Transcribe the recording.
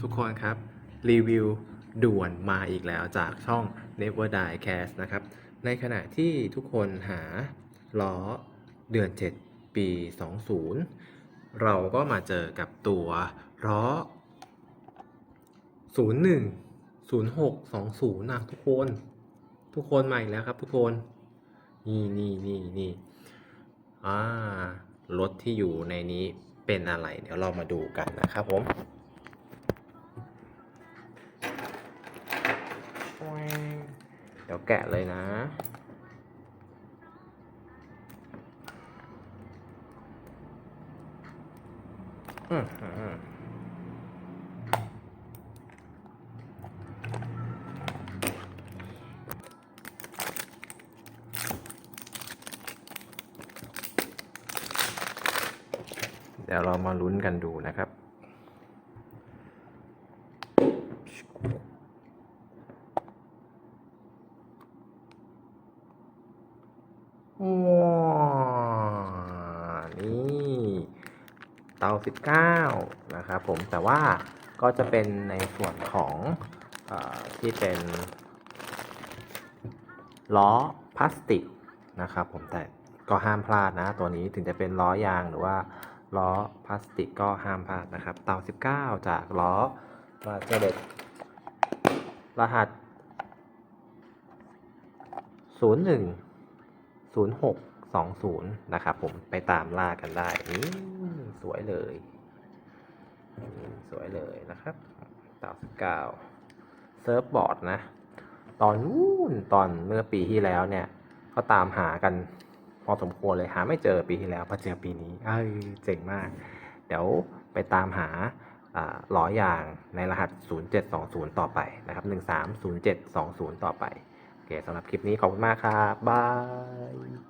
ทุกคนครับ รีวิวด่วนมาอีกแล้วจากช่อง Never Die Cast นะครับ ในขณะที่ทุกคนหาล้อเดือน 7 ปี 20 เราก็มาเจอกับตัวล้อ 01 06 20 นะทุกคน ทุกคนมาอีกแล้วครับทุกคน นี่นี่นี่นี่อ่ารถที่อยู่ในนี้เป็นอะไร เดี๋ยวเรามาดูกันนะครับผม ดี๋ยวแกะเลยนะอือหือเดี๋ยวเรามาลุ้นกันดูนะครับ ว้าว นี่เตา 19 นะครับผมแต่ว่าก็จะเป็นในส่วนของอที่เป็น ล้อพลาสติกนะครับผมแต่ก็ห้ามพลาดนะ ตัวนี้ถึงจะเป็นล้อยางหรือว่าล้อพลาสติกก็ห้ามพลาดนะครับ เตา 19 จากล้อมาเจเด็ดรหัส 01 0620 นะครับผมไปตามล่ากันได้นี่สวยเลย สวยเลยนะครับเต่าสกาวเซิร์ฟบอร์ดนะ ตอนนู้นตอนเมื่อปีที่แล้วเนี่ย ก็ตามหากันพอสมควรเลยหาไม่เจอปีที่แล้วพอเจอปีนี้เอ้ยเจ๋งมาก เดี๋ยวไปตามหาอ่าล้อยางในรหัส 0720 ต่อไปนะครับ 130720 ต่อไป เคสำหรับคลิปนี้ขอบคุณมากครับบาย